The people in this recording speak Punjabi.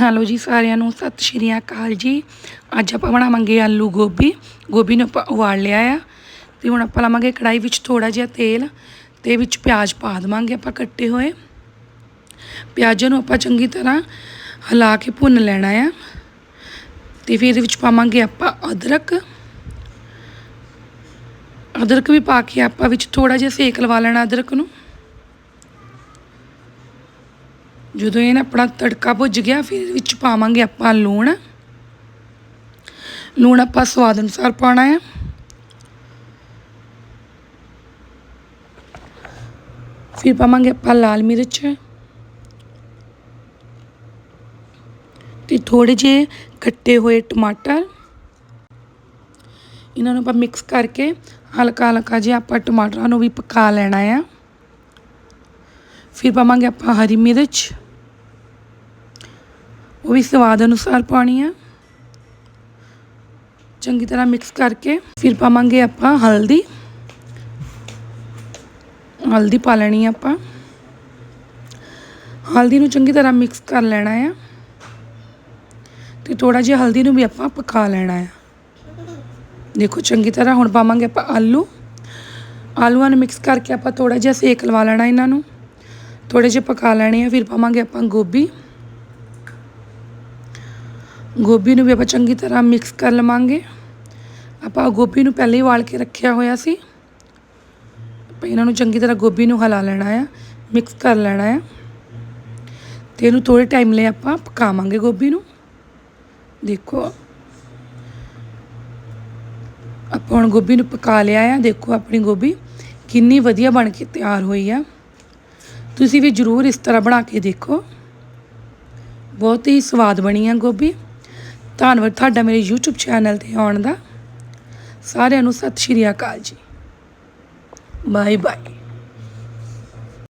ਹੈਲੋ ਜੀ, ਸਾਰਿਆਂ ਨੂੰ ਸਤਿ ਸ਼੍ਰੀ ਅਕਾਲ ਜੀ। ਅੱਜ ਆਪਾਂ ਬਣਾਵਾਂਗੇ ਆਲੂ ਗੋਭੀ। ਗੋਭੀ ਨੂੰ ਆਪਾਂ ਉਬਾਲ ਲਿਆ ਆ ਤੇ ਹੁਣ ਆਪਾਂ ਲਾਵਾਂਗੇ ਕੜਾਈ ਵਿੱਚ ਥੋੜਾ ਜਿਹਾ ਤੇਲ ਤੇ ਵਿੱਚ ਪਿਆਜ਼ ਪਾ ਦੇਵਾਂਗੇ ਆਪਾਂ ਕੱਟੇ ਹੋਏ। ਪਿਆਜ਼ਾਂ ਨੂੰ ਆਪਾਂ ਚੰਗੀ ਤਰ੍ਹਾਂ ਹਿਲਾ ਕੇ ਭੁੰਨ ਲੈਣਾ ਆ ਤੇ ਫਿਰ ਇਹਦੇ ਵਿੱਚ ਪਾਵਾਂਗੇ ਆਪਾਂ ਅਦਰਕ। ਅਦਰਕ ਵੀ ਪਾ ਕੇ ਆਪਾਂ ਵਿੱਚ ਥੋੜਾ ਜਿਹਾ ਸੇਕ ਲਵਾ ਲੈਣਾ ਅਦਰਕ ਨੂੰ। ਜਦੋਂ ਇਹ ਨਾ ਆਪਣਾ ਤੜਕਾ ਭੁੱਜ ਗਿਆ, ਫਿਰ ਇਹਦੇ ਵਿੱਚ ਪਾਵਾਂਗੇ ਆਪਾਂ ਲੂਣ। ਲੂਣ ਆਪਾਂ ਸਵਾਦ ਅਨੁਸਾਰ ਪਾਉਣਾ ਹੈ ਫਿਰ ਪਾਵਾਂਗੇ ਆਪਾਂ ਲਾਲ ਮਿਰਚ। ਤੇ ਥੋੜੇ ਜਿਹੇ ਕੱਟੇ ਹੋਏ ਟਮਾਟਰ। ਇਹਨਾਂ ਨੂੰ ਆਪਾਂ ਮਿਕਸ ਕਰਕੇ ਹਲਕਾ ਹਲਕਾ ਜਿਹਾ ਆਪਾਂ ਟਮਾਟਰਾਂ ਨੂੰ ਵੀ ਪਕਾ ਲੈਣਾ ਆ। ਫਿਰ ਪਾਵਾਂਗੇ ਆਪਾਂ ਹਰੀ ਮਿਰਚ। ਉਹ ਵੀ ਸਵਾਦ ਅਨੁਸਾਰ ਪਾਣੀ ਆ। ਚੰਗੀ ਤਰ੍ਹਾਂ ਮਿਕਸ ਕਰਕੇ ਫਿਰ ਪਾਵਾਂਗੇ ਆਪਾਂ ਹਲਦੀ। ਹਲਦੀ ਪਾ ਲੈਣੀ ਆ ਆਪਾਂ। ਹਲਦੀ ਨੂੰ ਚੰਗੀ ਤਰ੍ਹਾਂ ਮਿਕਸ ਕਰ ਲੈਣਾ ਆ। ਤੇ ਥੋੜਾ ਜਿਹਾ ਹਲਦੀ ਨੂੰ ਵੀ ਆਪਾਂ ਪਕਾ ਲੈਣਾ ਆ। ਦੇਖੋ ਚੰਗੀ ਤਰ੍ਹਾਂ ਹੁਣ ਪਾਵਾਂਗੇ ਆਪਾਂ ਆਲੂ। ਆਲੂਆਂ ਨੂੰ ਮਿਕਸ ਕਰਕੇ ਆਪਾਂ ਥੋੜਾ ਜਿਹਾ ਸੇਕ ਲਵਾ ਲੈਣਾ ਇਹਨਾਂ ਨੂੰ। ਥੋੜੇ ਜਿਹੇ ਪਕਾ ਲੈਣੇ ਆ, ਫਿਰ ਪਾਵਾਂਗੇ ਆਪਾਂ ਗੋਭੀ। ਗੋਭੀ ਨੂੰ ਵੀ ਆਪਾਂ ਚੰਗੀ ਤਰ੍ਹਾਂ ਮਿਕਸ ਕਰ ਲਵਾਂਗੇ। ਆਪਾਂ ਗੋਭੀ ਨੂੰ ਪਹਿਲੇ ਹੀ ਵਾਲ ਕੇ ਰੱਖਿਆ ਹੋਇਆ ਸੀ। ਆਪਾਂ ਇਹਨਾਂ ਨੂੰ ਚੰਗੀ ਤਰ੍ਹਾਂ ਗੋਭੀ ਨੂੰ ਹਿਲਾ ਲੈਣਾ ਆ ਮਿਕਸ ਕਰ ਲੈਣਾ ਆ। ਤੇ ਇਹਨੂੰ ਥੋੜੇ ਟਾਈਮ ਲਈ ਆਪਾਂ ਪਕਾਵਾਂਗੇ ਗੋਭੀ ਨੂੰ। ਦੇਖੋ, ਆਪਾਂ ਹੁਣ ਗੋਭੀ ਨੂੰ ਪਕਾ ਲਿਆ ਆ। ਦੇਖੋ ਆਪਣੀ ਗੋਭੀ ਕਿੰਨੀ ਵਧੀਆ ਬਣ ਕੇ ਤਿਆਰ ਹੋਈ ਆ। ਤੁਸੀਂ ਵੀ ਜ਼ਰੂਰ ਇਸ ਤਰ੍ਹਾਂ ਬਣਾ ਕੇ ਦੇਖੋ। ਬਹੁਤ ਹੀ ਸਵਾਦ ਬਣੀ ਆ ਗੋਭੀ। ਧੰਨਵਾਦ ਤੁਹਾਡਾ ਮੇਰੇ YouTube ਚੈਨਲ ਤੇ ਆਉਣ ਦਾ। ਸਾਰਿਆਂ ਨੂੰ ਸਤਿ ਸ਼੍ਰੀ ਅਕਾਲ ਜੀ। Bye bye